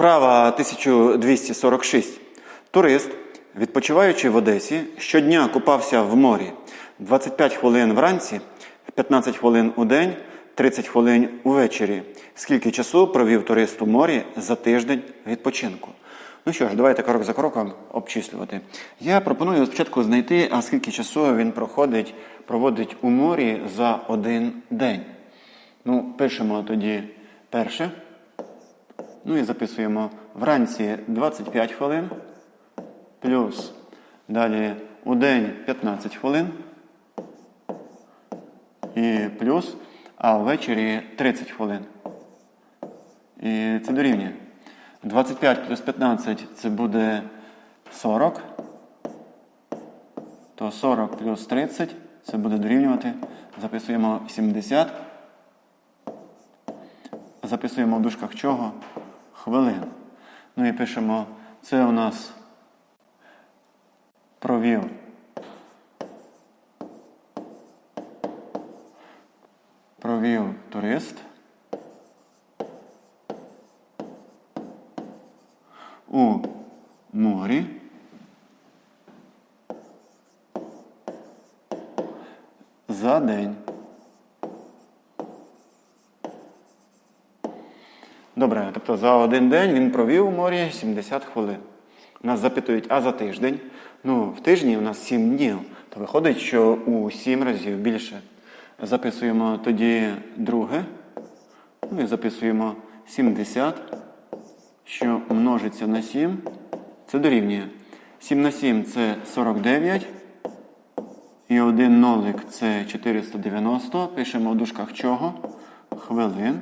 Вправа 1246. Турист, відпочиваючи в Одесі, щодня купався в морі 25 хвилин вранці, 15 хвилин у день, 30 хвилин увечері. Скільки часу провів турист у морі за тиждень відпочинку? Ну що ж, давайте крок за кроком обчислювати. Я пропоную спочатку знайти, а скільки часу він проходить, проводить у морі за один день. Ну, пишемо тоді перше. Ну і записуємо вранці 25 хвилин, плюс далі у день 15 хвилин. І плюс, а ввечері 30 хвилин. І це дорівнює. 25 плюс 15 це буде 40. То 40 плюс 30 це буде дорівнювати. Записуємо 70. Записуємо в дужках чого? Хвилин. Ну і пишемо, це у нас провів. Провів турист. У морі. За день. Добре, тобто за один день він провів у морі 70 хвилин. Нас запитують, а за тиждень? Ну, в тижні у нас 7 днів. То виходить, що у 7 разів більше. Записуємо тоді друге. Ну і записуємо 70, що множиться на 7. Це дорівнює. 7 на 7 це 49. І один нолик це 490. Пишемо в дужках чого? Хвилин.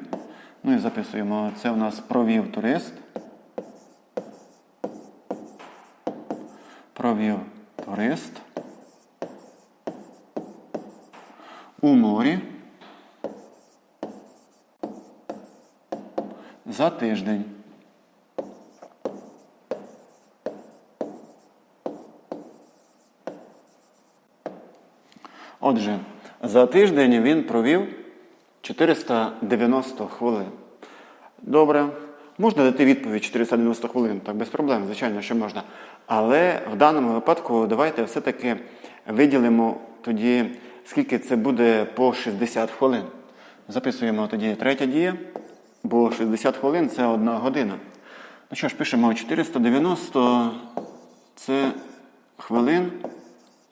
Ну і записуємо, це у нас провів турист. Провів турист. У морі. За тиждень. Отже, за тиждень він провів 490 хвилин. Добре. Можна дати відповідь 490 хвилин, так без проблем, звичайно, що можна. Але в даному випадку давайте все-таки виділимо тоді, скільки це буде по 60 хвилин. Записуємо тоді третя дія, бо 60 хвилин це одна година. Ну що ж, пишемо 490 це хвилин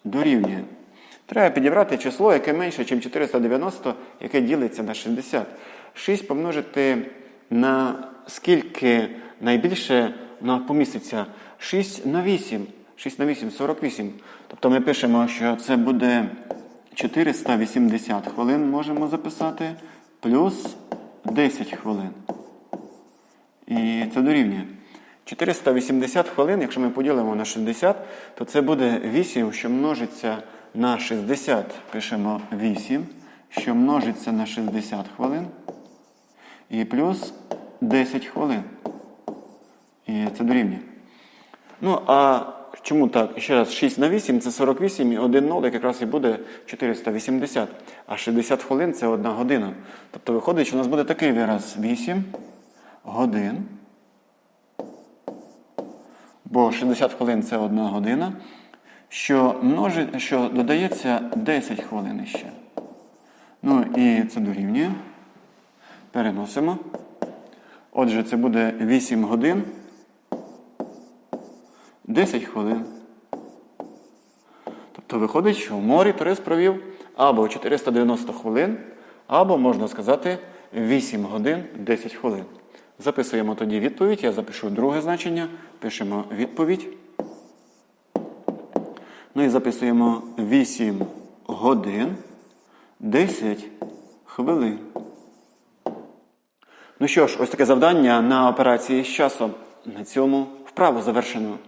дорівнює. Треба підібрати число, яке менше, ніж 490, яке ділиться на 60. 6 помножити на скільки найбільше на поміститься? 6 на 8. 6 на 8 48. Тобто ми пишемо, що це буде 480 хвилин, можемо записати, плюс 10 хвилин. І це дорівнює. 480 хвилин, якщо ми поділимо на 60, то це буде 8, що множиться на 60. Пишемо 8, що множиться на 60 хвилин. І плюс 10 хвилин. І це дорівнює. Ну, а чому так? Ще раз, 6 на 8 це 48, і 1 нолик якраз і буде 480. А 60 хвилин це 1 година. Тобто виходить, що у нас буде такий вираз 8 годин. Бо 60 хвилин це 1 година. Що, множить, що додається 10 хвилин ще. Ну і це дорівнює. Переносимо. Отже, це буде 8 годин. 10 хвилин. Тобто виходить, що в морі турист провів або 490 хвилин, або, можна сказати, 8 годин 10 хвилин. Записуємо тоді відповідь. Я запишу друге значення. Пишемо відповідь. Ну і записуємо 8 годин 10 хвилин. Ну що ж, ось таке завдання на операції з часом. На цьому вправу завершено.